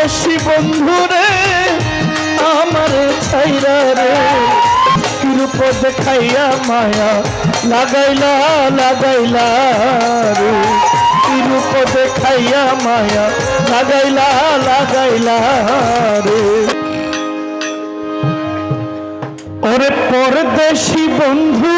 বন্ধু রে, আমার ছাইরা রে। রূপ দেখাইয়া মায়া লাগাইলা লাগাইলা রে। রূপ দেখাইয়া মায়া লাগাইলা লাগাইলা রে। ওরে পরদেশি বন্ধু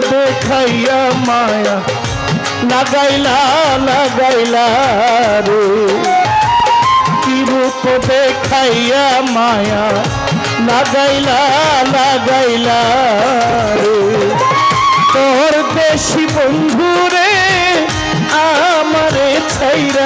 দেখাইয়া মায়া। লাগাইলা লাগাইলা রে। কি রূপ দেখাইয়া মায়া। লাগাইলা লাগাইলা রে। তোর দেশি বন্ধু রে আমারে ছাইরা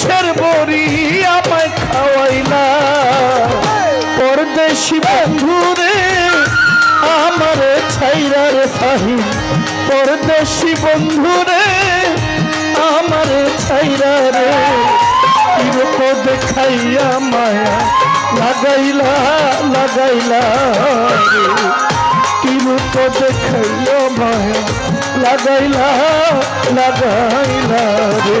বিষের বড়ি আমায় খাওয়াইলা। পরদেশি বন্ধু রে আমার ছাইরা রে ফাহিম পরদেশি বন্ধু রে আমার ছাইরা রে। কিরূপ দেখাইয়া মায়া লাগাইলা লাগাইলা কিরূপ দেখাইয়া মায়া লাগাইলা লাগাইলা রে।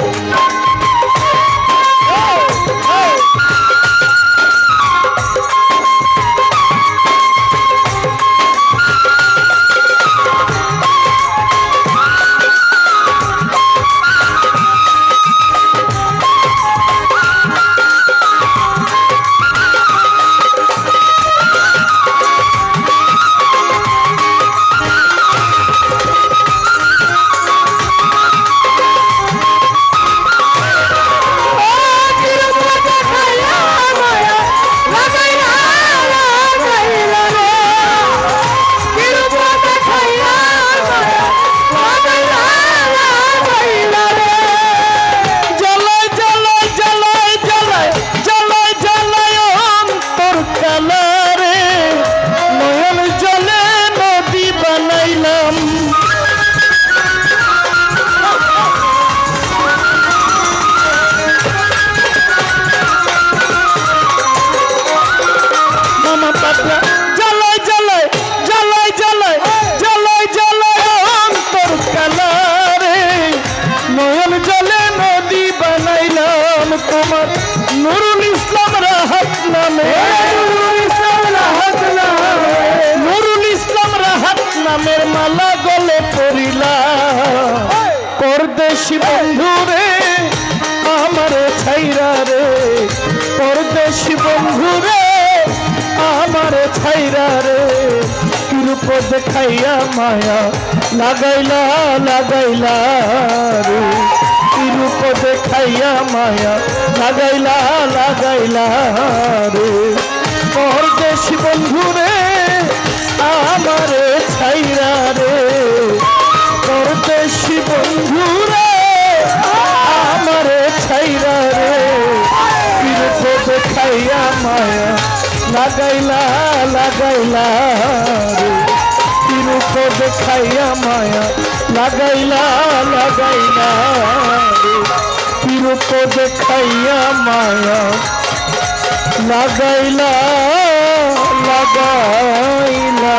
তোমার নুরুল ইসলাম রাহাত নামে। নুরুল ইসলাম রাহাত নামের মালা গলে পড়িলাম পরদেশি বন্ধু রে আমার ছাইরা রে। পরদেশি বন্ধু রে আমার ছাইরা রে। কিরূপ দেখাইয়া মায়া লাগাইলা লাগাইলা রে। দেখাইয়া মায়া, লাগাইলা লাগাইলা রে। পরদেশি বন্ধু রে আমার ছাইরা রে। পরদেশি বন্ধু রে আমার ছাইরা রে। কিরূপ দেখাইয়া মায়া, লাগাইলা লাগাইলা দেখাইয়া মায়া লাগাইলা লাগাইলা রূপ দেখাইয়া মায়া লাগাইলা লাগাইলা